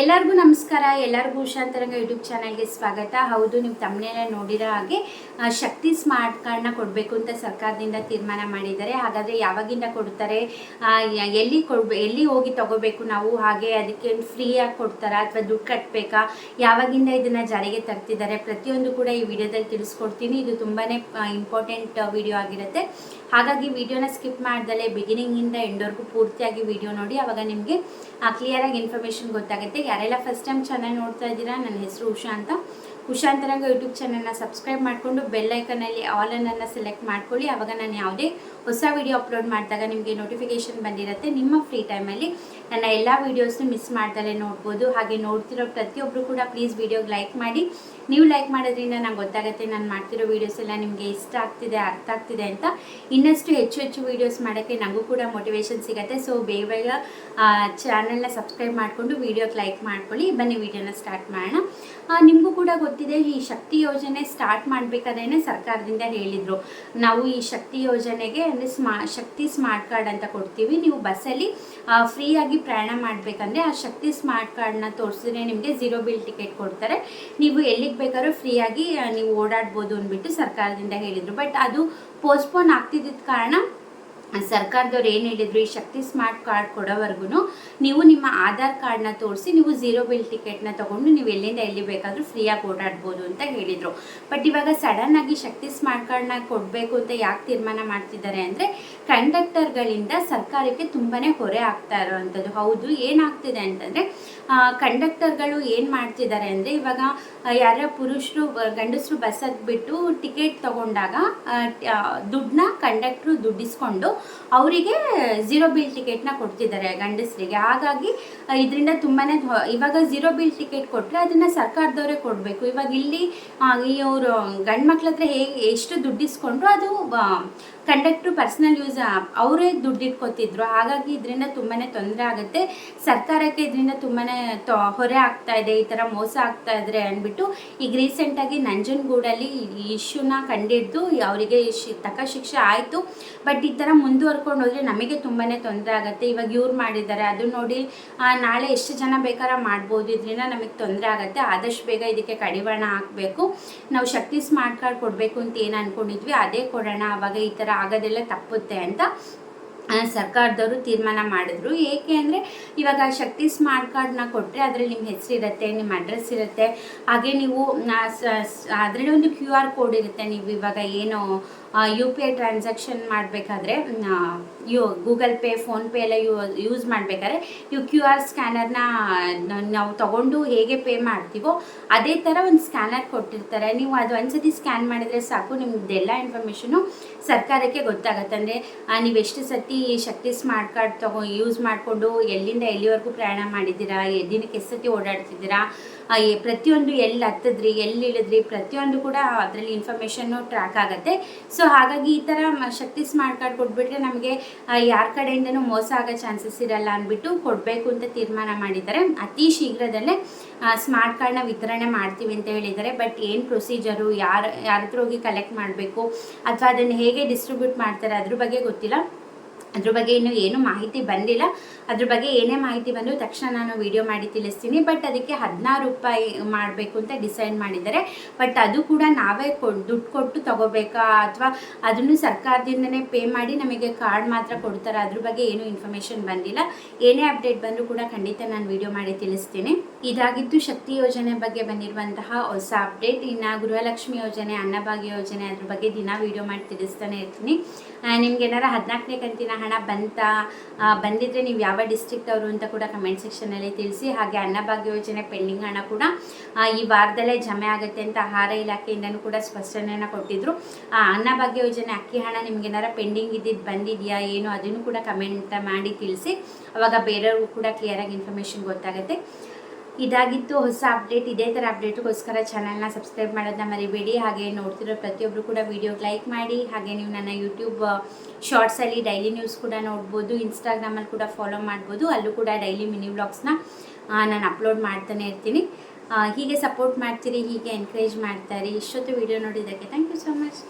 ಎಲ್ಲರಿಗೂ ನಮಸ್ಕಾರ, ಎಲ್ಲರಿಗೂ ಹುಷಾಂತರಂಗ ಯೂಟ್ಯೂಬ್ ಚಾನಲ್ಗೆ ಸ್ವಾಗತ. ಹೌದು, ನೀವು ತಮ್ಮನೆಲ್ಲ ನೋಡಿರೋ ಹಾಗೆ ಶಕ್ತಿ ಸ್ಮಾರ್ಟ್ ಕಾರ್ಡ್ನ ಕೊಡಬೇಕು ಅಂತ ಸರ್ಕಾರದಿಂದ ತೀರ್ಮಾನ ಮಾಡಿದ್ದಾರೆ. ಹಾಗಾದರೆ ಯಾವಾಗಿಂದ ಕೊಡ್ತಾರೆ? ಎಲ್ಲಿ ಕೊಡ್ಬೇ, ಎಲ್ಲಿ ಹೋಗಿ ತಗೋಬೇಕು ನಾವು? ಹಾಗೆ ಅದಕ್ಕೆ ಫ್ರೀಯಾಗಿ ಕೊಡ್ತಾರಾ ಅಥವಾ ದುಡ್ಡು ಕಟ್ಟಬೇಕಾ ಯಾವಾಗಿಂದ ಇದನ್ನು ಜಾರಿಗೆ ತರ್ತಿದ್ದಾರೆ? ಪ್ರತಿಯೊಂದು ಕೂಡ ಈ ವಿಡಿಯೋದಲ್ಲಿ ತಿಳಿಸ್ಕೊಡ್ತೀನಿ. ಇದು ತುಂಬಾ ಇಂಪಾರ್ಟೆಂಟ್ ವಿಡಿಯೋ ಆಗಿರುತ್ತೆ. ಹಾಗಾಗಿ ವಿಡಿಯೋನ ಸ್ಕಿಪ್ ಮಾಡ್ದಲೆ ಬಿಗಿನಿಂಗಿಂದ ಎಂಡ್ವರೆಗೂ ಪೂರ್ತಿಯಾಗಿ ವಿಡಿಯೋ ನೋಡಿ. ಆವಾಗ ನಿಮಗೆ ಕ್ಲಿಯರಾಗಿ ಇನ್ಫಾರ್ಮೇಷನ್ ಗೊತ್ತಾಗುತ್ತೆ. ಯಾರೆಲ್ಲ ಫಸ್ಟ್ ಟೈಮ್ ಚಾನಲ್ ನೋಡ್ತಾ ಇದ್ದೀರಾ? ನನ್ನ ಹೆಸರು ಉಷಾ ಅಂತ. ಉಷಾಂತರಂಗ ಯೂಟ್ಯೂಬ್ ಚಾನಲ್ನ ಸಬ್ಸ್ಕ್ರೈಬ್ ಮಾಡಿಕೊಂಡು ಬೆಲ್ಲೈಕನಲ್ಲಿ ಆಲನ್ನು ಸೆಲೆಕ್ಟ್ ಮಾಡ್ಕೊಳ್ಳಿ. ಆವಾಗ ನಾನು ಯಾವುದೇ ಹೊಸ ವಿಡಿಯೋ ಅಪ್ಲೋಡ್ ಮಾಡಿದಾಗ ನಿಮಗೆ ನೋಟಿಫಿಕೇಶನ್ ಬಂದಿರುತ್ತೆ. ನಿಮ್ಮ ಫ್ರೀ ಟೈಮಲ್ಲಿ ನನ್ನ ಎಲ್ಲ ವೀಡಿಯೋಸ್ನು ಮಿಸ್ ಮಾಡ್ದಲೇ ನೋಡ್ಬೋದು. ಹಾಗೆ ನೋಡ್ತಿರೋ ಪ್ರತಿಯೊಬ್ಬರು ಕೂಡ ಪ್ಲೀಸ್ ವೀಡಿಯೋಗೆ ಲೈಕ್ ಮಾಡಿ. ನೀವು ಲೈಕ್ ಮಾಡೋದ್ರಿಂದ ನಂಗೆ ಗೊತ್ತಾಗುತ್ತೆ ನಾನು ಮಾಡ್ತಿರೋ ವೀಡಿಯೋಸ್ ಎಲ್ಲ ನಿಮಗೆ ಇಷ್ಟ ಆಗ್ತಿದೆ, ಅರ್ಥ ಆಗ್ತಿದೆ ಅಂತ. ಇನ್ನಷ್ಟು ಹೆಚ್ಚು ಹೆಚ್ಚು ವೀಡಿಯೋಸ್ ಮಾಡೋಕ್ಕೆ ನನಗೂ ಕೂಡ ಮೋಟಿವೇಶನ್ ಸಿಗುತ್ತೆ. ಸೊ ಬೇಗ ಬೇಗ ಚಾನಲ್ನ ಸಬ್ಸ್ಕ್ರೈಬ್ ಮಾಡಿಕೊಂಡು ವೀಡಿಯೋಗೆ ಲೈಕ್ ಮಾಡ್ಕೊಳ್ಳಿ. ಬನ್ನಿ ವೀಡಿಯೋನ ಸ್ಟಾರ್ಟ್ ಮಾಡೋಣ. ನಿಮಗೂ ಕೂಡ ಗೊತ್ತಿದೆ ಈ ಶಕ್ತಿ ಯೋಜನೆ ಸ್ಟಾರ್ಟ್ ಮಾಡಬೇಕಾದ್ರೆ ಸರ್ಕಾರದಿಂದ ಹೇಳಿದರು. ನಾವು ಈ ಶಕ್ತಿ ಯೋಜನೆಗೆ ಅಂದರೆ ಸ್ಮಾ, ಶಕ್ತಿ ಸ್ಮಾರ್ಟ್ ಕಾರ್ಡ್ ಅಂತ ಕೊಡ್ತೀವಿ. ನೀವು ಬಸ್ಸಲ್ಲಿ ಫ್ರೀಯಾಗಿ ಪ್ರಯಾಣ ಮಾಡಬೇಕಂದ್ರೆ ಆ ಶಕ್ತಿ ಸ್ಮಾರ್ಟ್ ಕಾರ್ಡ್ನ ತೋರಿಸಿದ್ರೆ ನಿಮಗೆ ಝೀರೋ ಬಿಲ್ ಟಿಕೆಟ್ ಕೊಡ್ತಾರೆ. ನೀವು ಎಲ್ಲಿಗೆ ಬೇಕಾದ್ರೂ ಫ್ರೀಯಾಗಿ ನೀವು ಓಡಾಡ್ಬೋದು ಅಂದ್ಬಿಟ್ಟು ಸರ್ಕಾರದಿಂದ ಹೇಳಿದರು. ಬಟ್ ಅದು ಪೋಸ್ಟ್ಪೋನ್ ಆಗ್ತಿದ್ದ ಕಾರಣ ಸರ್ಕಾರದವ್ರು ಏನು ಹೇಳಿದ್ರು, ಈ ಶಕ್ತಿ ಸ್ಮಾರ್ಟ್ ಕಾರ್ಡ್ ಕೊಡೋವರೆಗೂ ನೀವು ನಿಮ್ಮ ಆಧಾರ್ ಕಾರ್ಡ್ನ ತೋರಿಸಿ, ನೀವು ಜೀರೋ ಬಿಲ್ ಟಿಕೆಟ್ನ ತೊಗೊಂಡು ನೀವು ಎಲ್ಲಿಂದ ಎಲ್ಲಿ ಬೇಕಾದರೂ ಫ್ರೀಯಾಗಿ ಓಡಾಡ್ಬೋದು ಅಂತ ಹೇಳಿದರು. ಬಟ್ ಇವಾಗ ಸಡನ್ನಾಗಿ ಶಕ್ತಿ ಸ್ಮಾರ್ಟ್ ಕಾರ್ಡ್ನ ಕೊಡಬೇಕು ಅಂತ ಯಾಕೆ ತೀರ್ಮಾನ ಮಾಡ್ತಿದ್ದಾರೆ ಅಂದರೆ, ಕಂಡಕ್ಟರ್ಗಳಿಂದ ಸರ್ಕಾರಕ್ಕೆ ತುಂಬಾ ಹೊರೆ ಆಗ್ತಾ ಇರೋವಂಥದ್ದು. ಹೌದು, ಏನಾಗ್ತಿದೆ ಅಂತಂದರೆ ಕಂಡಕ್ಟರ್ಗಳು ಏನು ಮಾಡ್ತಿದ್ದಾರೆ ಅಂದರೆ, ಇವಾಗ ಯಾರ ಪುರುಷರು ಗಂಡಸರು ಬಸ್ ಬಿಟ್ಟು ಟಿಕೆಟ್ ತಗೊಂಡಾಗ ದುಡ್ಡನ್ನ ಕಂಡಕ್ಟ್ರು ದುಡ್ಡಿಸ್ಕೊಂಡು ಅವರಿಗೆ ಝೀರೋ ಬಿಲ್ ಟಿಕೆಟ್ನ ಕೊಡ್ತಿದ್ದಾರೆ ಗಂಡಸರಿಗೆ. ಹಾಗಾಗಿ ಇದರಿಂದ ತುಂಬಾ ಇವಾಗ ಝೀರೋ ಬಿಲ್ ಟಿಕೆಟ್ ಕೊಟ್ಟರೆ ಅದನ್ನು ಸರ್ಕಾರದವರೇ ಕೊಡಬೇಕು. ಇವಾಗ ಇಲ್ಲಿ ಇವರು ಗಂಡು ಮಕ್ಳ ಹತ್ರ ಹೇಗೆ, ಎಷ್ಟು ದುಡ್ಡಿಸ್ಕೊಂಡ್ರು ಅದು ಕಂಡಕ್ಟ್ರು ಪರ್ಸ್ನಲ್ ಯೂಸ್ ಅವರೇ ದುಡ್ಡು ಇಟ್ಕೊತಿದ್ರು. ಹಾಗಾಗಿ ಇದರಿಂದ ತುಂಬಾ ತೊಂದರೆ ಆಗುತ್ತೆ. ಸರ್ಕಾರಕ್ಕೆ ಇದರಿಂದ ತುಂಬಾ ಹೊರೆ ಆಗ್ತಾ ಇದೆ, ಈ ಥರ ಮೋಸ ಆಗ್ತಾ ಇದ್ರೆ ಅಂದ್ಬಿಟ್ಟು, ಈಗ ರೀಸೆಂಟಾಗಿ ನಂಜನಗೂಡಲ್ಲಿ ಈ ಇಶ್ಯೂನ ಕಂಡಿಡ್ದು ಅವರಿಗೆ ಶಿ ತಕ್ಕ ಶಿಕ್ಷೆ ಆಯಿತು. ಬಟ್ ಈ ಥರ ಮುಂದುವರ್ಕೊಂಡು ಹೋದರೆ ನಮಗೆ ತುಂಬಾ ತೊಂದರೆ ಆಗುತ್ತೆ. ಇವಾಗ ಇವ್ರು ಮಾಡಿದ್ದಾರೆ, ಅದು ನೋಡಿ ನಾಳೆ ಎಷ್ಟು ಜನ ಬೇಕಾದ್ರೆ ಮಾಡ್ಬೋದು. ಇದರಿಂದ ನಮಗೆ ತೊಂದರೆ ಆಗುತ್ತೆ. ಆದಷ್ಟು ಬೇಗ ಇದಕ್ಕೆ ಕಡಿವಾಣ ಹಾಕಬೇಕು. ನಾವು ಶಕ್ತಿ ಸ್ಮಾರ್ಟ್ ಕಾರ್ಡ್ ಕೊಡಬೇಕು ಅಂತ ಏನು ಅಂದ್ಕೊಂಡಿದ್ವಿ ಅದೇ ಕೊಡೋಣ. ಆವಾಗ ಈ ಥರ ಆಗೋದೆಲ್ಲ ತಪ್ಪುತ್ತೆ ಅಂತ ಸರ್ಕಾರದವರು ತೀರ್ಮಾನ ಮಾಡಿದ್ರು. ಏಕೆ ಅಂದರೆ ಇವಾಗ ಶಕ್ತಿ ಸ್ಮಾರ್ಟ್ ಕಾರ್ಡ್ನ ಕೊಟ್ಟರೆ ಅದರಲ್ಲಿ ನಿಮ್ಮ ಹೆಸರು ಇರುತ್ತೆ ನಿಮ್ಮ ಅಡ್ರೆಸ್ ಇರುತ್ತೆ. ಹಾಗೆ ನೀವು ಅದರಲ್ಲಿ ಒಂದು ಕ್ಯೂ ಆರ್ ಕೋಡ್ ಇರುತ್ತೆ. ನೀವು ಇವಾಗ ಏನು ಯು ಪಿ ಐ ಟ್ರಾನ್ಸಾಕ್ಷನ್ ಮಾಡಬೇಕಾದ್ರೆ ಯು ಗೂಗಲ್ ಪೇ ಫೋನ್ಪೇ ಎಲ್ಲ ಯೂ ಯೂಸ್ ಮಾಡಬೇಕಾದ್ರೆ ಇವು ಕ್ಯೂ ಆರ್ ಸ್ಕ್ಯಾನರ್ನ ನಾವು ತೊಗೊಂಡು ಹೇಗೆ ಪೇ ಮಾಡ್ತೀವೋ ಅದೇ ಥರ ಒಂದು ಸ್ಕ್ಯಾನರ್ ಕೊಟ್ಟಿರ್ತಾರೆ. ನೀವು ಅದು ಒಂದ್ಸತಿ ಸ್ಕ್ಯಾನ್ ಮಾಡಿದರೆ ಸಾಕು ನಿಮ್ಮದೆಲ್ಲ ಇನ್ಫಾರ್ಮೇಷನು ಸರ್ಕಾರಕ್ಕೆ ಗೊತ್ತಾಗುತ್ತೆ. ಅಂದರೆ ನೀವು ಎಷ್ಟು ಸತಿ ಶಕ್ತಿ ಸ್ಮಾರ್ಟ್ ಕಾರ್ಡ್ ತಗೋ ಯೂಸ್ ಮಾಡಿಕೊಂಡು ಎಲ್ಲಿಂದ ಎಲ್ಲಿವರೆಗೂ ಪ್ರಯಾಣ ಮಾಡಿದ್ದೀರಾ ದಿನಕ್ಕೆ ಎಷ್ಟು ಸತಿ ಓಡಾಡ್ತಿದ್ದೀರಾ ಪ್ರತಿಯೊಂದು ಎಲ್ಲಿ ಹತ್ತಿದ್ರಿ, ಎಲ್ಲಿ ಇಳಿದ್ರಿ, ಪ್ರತಿಯೊಂದು ಕೂಡ ಅದರಲ್ಲಿ ಇನ್ಫಾರ್ಮೇಷನ್ನು ಟ್ರ್ಯಾಕ್ ಆಗುತ್ತೆ. ಸೊ ಹಾಗಾಗಿ ಈ ಥರ ಶಕ್ತಿ ಸ್ಮಾರ್ಟ್ ಕಾರ್ಡ್ ಕೊಟ್ಬಿಟ್ರೆ ನಮಗೆ ಯಾರ ಕಡೆಯಿಂದನೂ ಮೋಸ ಆಗೋ ಚಾನ್ಸಸ್ ಇರಲ್ಲ ಅಂದ್ಬಿಟ್ಟು ಕೊಡಬೇಕು ಅಂತ ತೀರ್ಮಾನ ಮಾಡಿದ್ದಾರೆ. ಅತಿ ಶೀಘ್ರದಲ್ಲೇ ಸ್ಮಾರ್ಟ್ ಕಾರ್ಡ್ನ ವಿತರಣೆ ಮಾಡ್ತೀವಿ ಅಂತ ಹೇಳಿದ್ದಾರೆ. ಬಟ್ ಏನು ಪ್ರೊಸೀಜರು ಯಾರು, ಯಾರ ಹತ್ರ ಹೋಗಿ ಕಲೆಕ್ಟ್ ಮಾಡಬೇಕು, ಅಥವಾ ಅದನ್ನು ಹೇಗೆ ಡಿಸ್ಟ್ರಿಬ್ಯೂಟ್ ಮಾಡ್ತಾರೆ ಅದ್ರ ಬಗ್ಗೆ ಗೊತ್ತಿಲ್ಲ. ಅದ್ರ ಬಗ್ಗೆ ಇನ್ನೂ ಏನು ಮಾಹಿತಿ ಬಂದಿಲ್ಲ. ಅದ್ರ ಬಗ್ಗೆ ಏನೇ ಮಾಹಿತಿ ಬಂದರೂ ತಕ್ಷಣ ನಾನು ವಿಡಿಯೋ ಮಾಡಿ ತಿಳಿಸ್ತೀನಿ. ಬಟ್ ಅದಕ್ಕೆ ಹದಿನಾರು ರೂಪಾಯಿ ಮಾಡಬೇಕು ಅಂತ ಡಿಸೈಡ್ ಮಾಡಿದ್ದಾರೆ. ಬಟ್ ಅದು ಕೂಡ ನಾವೇ ದುಡ್ಡು ಕೊಟ್ಟು ತಗೋಬೇಕಾ? ಅಥವಾ ಅದನ್ನು ಸರ್ಕಾರದಿಂದನೇ ಪೇ ಮಾಡಿ ನಮಗೆ ಕಾರ್ಡ್ ಮಾತ್ರ ಕೊಡ್ತಾರೆ? ಅದ್ರ ಬಗ್ಗೆ ಏನೂ ಇನ್ಫಾರ್ಮೇಷನ್ ಬಂದಿಲ್ಲ. ಏನೇ ಅಪ್ಡೇಟ್ ಬಂದರೂ ಕೂಡ ಖಂಡಿತ ನಾನು ವಿಡಿಯೋ ಮಾಡಿ ತಿಳಿಸ್ತೀನಿ. ಇದಾಗಿದ್ದು ಶಕ್ತಿ ಯೋಜನೆ ಬಗ್ಗೆ ಬಂದಿರುವಂತಹ ಹೊಸ ಅಪ್ಡೇಟ್ ಇನ್ನು ಗೃಹಲಕ್ಷ್ಮಿ ಯೋಜನೆ, ಅನ್ನಭಾಗ್ಯ ಯೋಜನೆ ಅದ್ರ ಬಗ್ಗೆ ದಿನ ವಿಡಿಯೋ ಮಾಡಿ ತಿಳಿಸ್ತಾನೆ ಇರ್ತೀನಿ. ನಿಮ್ಗೆ ಏನಾರ ಹದಿನಾಲ್ಕನೇ ಕಂತಿನ ಹಣ ಬಂತಾ ಬಂದಿದ್ದರೆ ನೀವು ಯಾವ ಡಿಸ್ಟ್ರಿಕ್ಟ್ ಅವರು ಅಂತ ಕೂಡ ಕಮೆಂಟ್ ಸೆಕ್ಷನಲ್ಲಿ ತಿಳಿಸಿ. ಹಾಗೆ ಅನ್ನಭಾಗ್ಯ ಯೋಜನೆ ಪೆಂಡಿಂಗ್ ಹಣ ಕೂಡ ಈ ವಾರದಲ್ಲೇ ಜಮೆ ಆಗುತ್ತೆ ಅಂತ ಆಹಾರ ಇಲಾಖೆಯಿಂದನೂ ಕೂಡ ಸ್ಪಷ್ಟನೆಯನ್ನು ಕೊಟ್ಟಿದ್ರು. ಆ, ಅನ್ನಭಾಗ್ಯ ಯೋಜನೆ ಅಕ್ಕಿ ಹಣ ನಿಮ್ಗೆ ಏನಾರ ಪೆಂಡಿಂಗ್ ಇದ್ದಿದ್ದು ಬಂದಿದೆಯಾ ಏನು ಅದನ್ನು ಕೂಡ ಕಮೆಂಟ್ ಮಾಡಿ ತಿಳಿಸಿ. ಅವಾಗ ಬೇರೆಯವ್ರಿಗೂ ಕೂಡ ಕ್ಲಿಯರಾಗಿ ಇನ್ಫಾರ್ಮೇಷನ್ ಗೊತ್ತಾಗುತ್ತೆ. ಇದಾಗಿತ್ತು, ಹೊಸ ಅಪ್ಡೇಟ್, ಇದೇ ಥರ ಅಪ್ಡೇಟ್ಗೋಸ್ಕರ ಚಾನಲ್ನ ಸಬ್ಸ್ಕ್ರೈಬ್ ಮಾಡೋದನ್ನ ಮರಿಬೇಡಿ. ಹಾಗೆ ನೋಡ್ತಿರೋ ಪ್ರತಿಯೊಬ್ಬರು ಕೂಡ ವೀಡಿಯೋಗೆ ಲೈಕ್ ಮಾಡಿ, ಹಾಗೆ ನೀವು ನನ್ನ ಯೂಟ್ಯೂಬ್ ಶಾರ್ಟ್ಸಲ್ಲಿ ಡೈಲಿ ನ್ಯೂಸ್ ಕೂಡ ನೋಡ್ಬೋದು, ಇನ್ಸ್ಟಾಗ್ರಾಮಲ್ಲಿ ಕೂಡ ಫಾಲೋ ಮಾಡ್ಬೋದು, ಅಲ್ಲೂ ಕೂಡ ಡೈಲಿ ಮಿನಿ ವ್ಲಾಗ್ಸ್ನ ನಾನು ಅಪ್ಲೋಡ್ ಮಾಡ್ತಾನೆ ಇರ್ತೀನಿ. ಹೀಗೆ ಸಪೋರ್ಟ್ ಮಾಡ್ತೀರಿ, ಹೀಗೆ ಎನ್ಕರೇಜ್ ಮಾಡ್ತಾರೆ, ಇಷ್ಟೊತ್ತು ವಿಡಿಯೋ ನೋಡಿದ್ದಕ್ಕೆ ಥ್ಯಾಂಕ್ ಯು ಸೊ ಮಚ್.